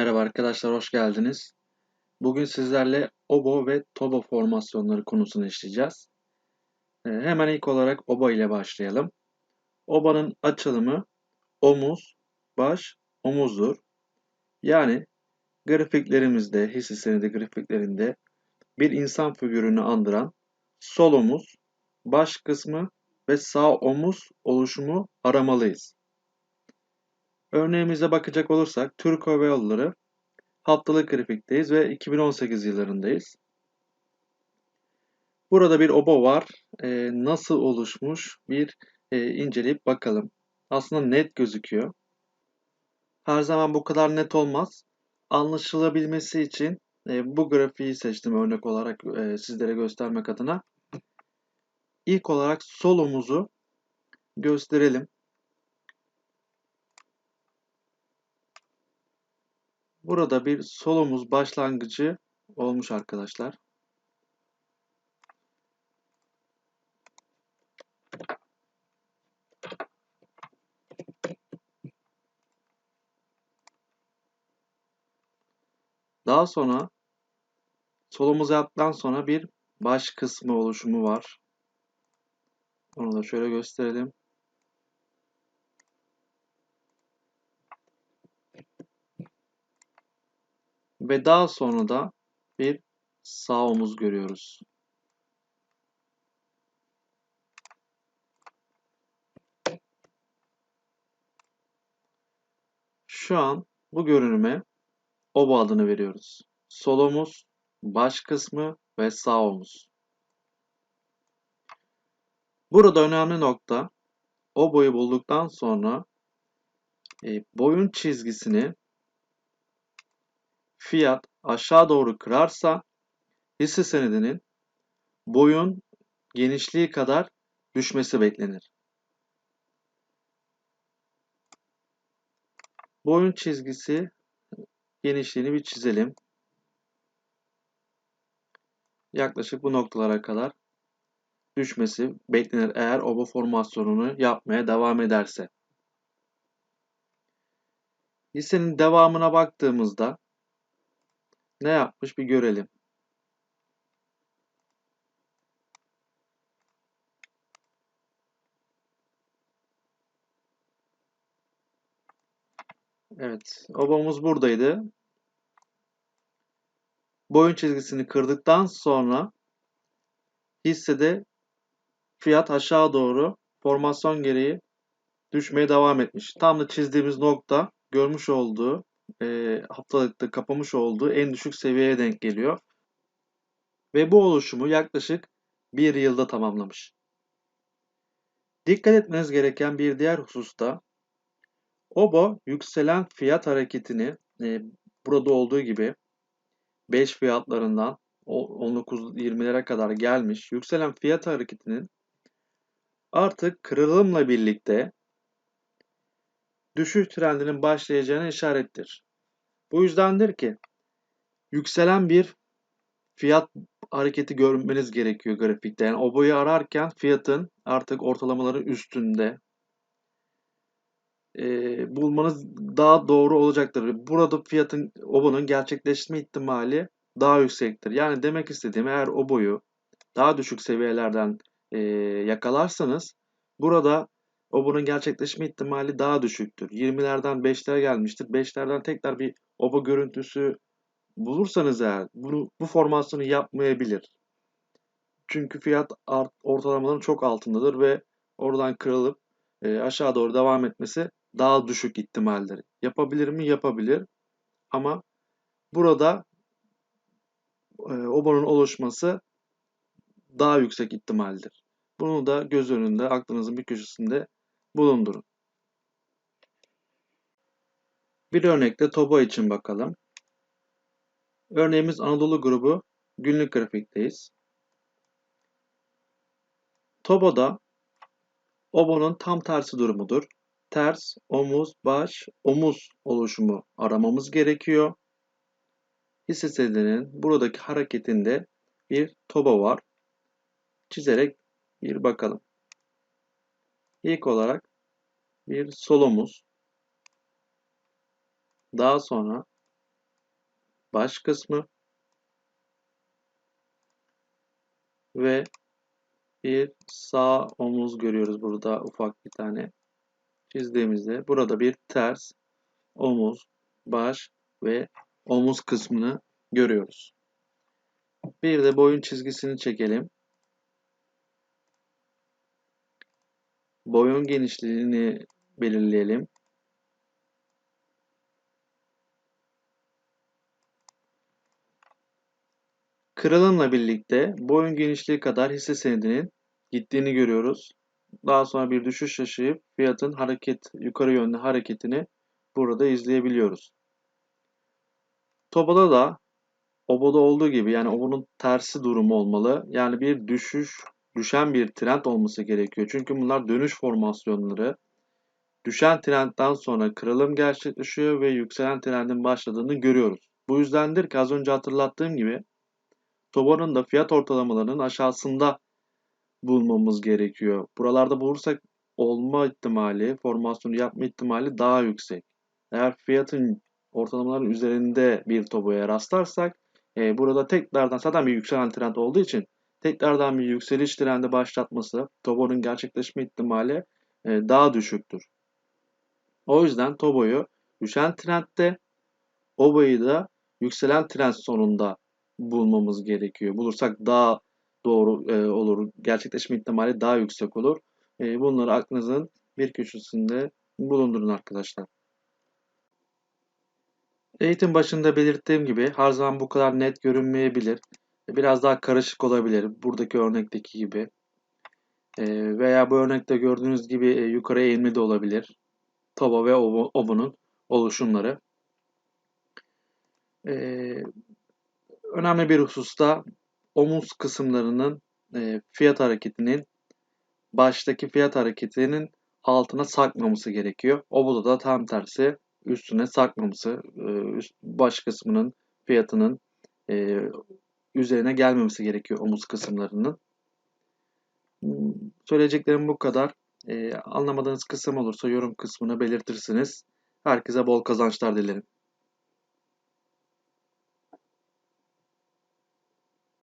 Merhaba arkadaşlar, hoş geldiniz. Bugün sizlerle obo ve tobo formasyonları konusunu işleyeceğiz. Ee, hemen ilk olarak obo ile başlayalım. Obanın açılımı omuz, baş, omuzdur. Yani grafiklerimizde, hisse senedi grafiklerinde bir insan figürünü andıran sol omuz, baş kısmı ve sağ omuz oluşumu aramalıyız. Örneğimize bakacak olursak Türk Hava Yolları haftalık grafikteyiz ve 2018 yıllarındayız. Burada bir oba var. Ee, nasıl oluşmuş bir e, inceleyip bakalım. Aslında net gözüküyor. Her zaman bu kadar net olmaz. Anlaşılabilmesi için e, bu grafiği seçtim örnek olarak e, sizlere göstermek adına. İlk olarak sol omuzu gösterelim. Burada bir solomuz başlangıcı olmuş arkadaşlar. Daha sonra solomuz yaptıktan sonra bir baş kısmı oluşumu var. Onu da şöyle gösterelim. Ve daha sonra da bir sağ omuz görüyoruz. Şu an bu görünüme oba adını veriyoruz. Sol omuz, baş kısmı ve sağ omuz. Burada önemli nokta o boyu bulduktan sonra e, boyun çizgisini fiyat aşağı doğru kırarsa hisse senedinin boyun genişliği kadar düşmesi beklenir. Boyun çizgisi genişliğini bir çizelim. Yaklaşık bu noktalara kadar düşmesi beklenir eğer oba formasyonunu yapmaya devam ederse. Hissenin devamına baktığımızda ne yapmış bir görelim. Evet, obamız buradaydı. Boyun çizgisini kırdıktan sonra hissede fiyat aşağı doğru formasyon gereği düşmeye devam etmiş. Tam da çizdiğimiz nokta görmüş olduğu e, haftalıkta kapamış olduğu en düşük seviyeye denk geliyor. Ve bu oluşumu yaklaşık bir yılda tamamlamış. Dikkat etmeniz gereken bir diğer hususta OBO yükselen fiyat hareketini e, burada olduğu gibi 5 fiyatlarından 19-20'lere kadar gelmiş yükselen fiyat hareketinin artık kırılımla birlikte düşüş trendinin başlayacağına işarettir. Bu yüzdendir ki yükselen bir fiyat hareketi görmeniz gerekiyor grafikte. Yani o ararken fiyatın artık ortalamaların üstünde e, bulmanız daha doğru olacaktır. Burada fiyatın obonun gerçekleşme ihtimali daha yüksektir. Yani demek istediğim eğer o boyu daha düşük seviyelerden e, yakalarsanız burada o bunun gerçekleşme ihtimali daha düşüktür. 20'lerden 5'lere gelmiştir. 5'lerden tekrar bir oba görüntüsü bulursanız eğer bunu, bu formasyonu yapmayabilir. Çünkü fiyat art, ortalamaların çok altındadır ve oradan kırılıp e, aşağı doğru devam etmesi daha düşük ihtimalleri. Yapabilir mi? Yapabilir. Ama burada e, obanın oluşması daha yüksek ihtimaldir. Bunu da göz önünde, aklınızın bir köşesinde bulundurun. Bir örnekte TOBA için bakalım. Örneğimiz Anadolu grubu günlük grafikteyiz. TOBA'da OBO'nun tam tersi durumudur. Ters, omuz, baş, omuz oluşumu aramamız gerekiyor. Hisse senedinin buradaki hareketinde bir TOBA var. Çizerek bir bakalım. İlk olarak bir solomuz. Daha sonra baş kısmı ve bir sağ omuz görüyoruz burada ufak bir tane çizdiğimizde burada bir ters omuz, baş ve omuz kısmını görüyoruz. Bir de boyun çizgisini çekelim. Boyun genişliğini belirleyelim. Kırılımla birlikte boyun genişliği kadar hisse senedinin gittiğini görüyoruz. Daha sonra bir düşüş yaşayıp fiyatın hareket yukarı yönlü hareketini burada izleyebiliyoruz. Tobo'da da Obo'da olduğu gibi yani Obo'nun tersi durumu olmalı. Yani bir düşüş, düşen bir trend olması gerekiyor. Çünkü bunlar dönüş formasyonları. Düşen trendden sonra kırılım gerçekleşiyor ve yükselen trendin başladığını görüyoruz. Bu yüzdendir ki az önce hatırlattığım gibi Tobo'nun da fiyat ortalamalarının aşağısında bulmamız gerekiyor. Buralarda bulursak olma ihtimali, formasyonu yapma ihtimali daha yüksek. Eğer fiyatın ortalamaların üzerinde bir toboya rastlarsak e, burada tekrardan zaten bir yükselen trend olduğu için tekrardan bir yükseliş trendi başlatması tobonun gerçekleşme ihtimali e, daha düşüktür. O yüzden toboyu düşen trendde obayı da yükselen trend sonunda bulmamız gerekiyor. Bulursak daha doğru e, olur. Gerçekleşme ihtimali daha yüksek olur. E, bunları aklınızın bir köşesinde bulundurun arkadaşlar. Eğitim başında belirttiğim gibi her zaman bu kadar net görünmeyebilir. Biraz daha karışık olabilir. Buradaki örnekteki gibi. E, veya bu örnekte gördüğünüz gibi e, yukarı eğimli de olabilir. Toba ve obunun oluşumları. E, önemli bir hususta omuz kısımlarının e, fiyat hareketinin baştaki fiyat hareketinin altına sarkmaması gerekiyor. Oboda da tam tersi üstüne sarkmaması, e, üst, baş kısmının fiyatının üzerine gelmemesi gerekiyor omuz kısımlarının. Hmm, söyleyeceklerim bu kadar. E, anlamadığınız kısım olursa yorum kısmına belirtirsiniz. Herkese bol kazançlar dilerim.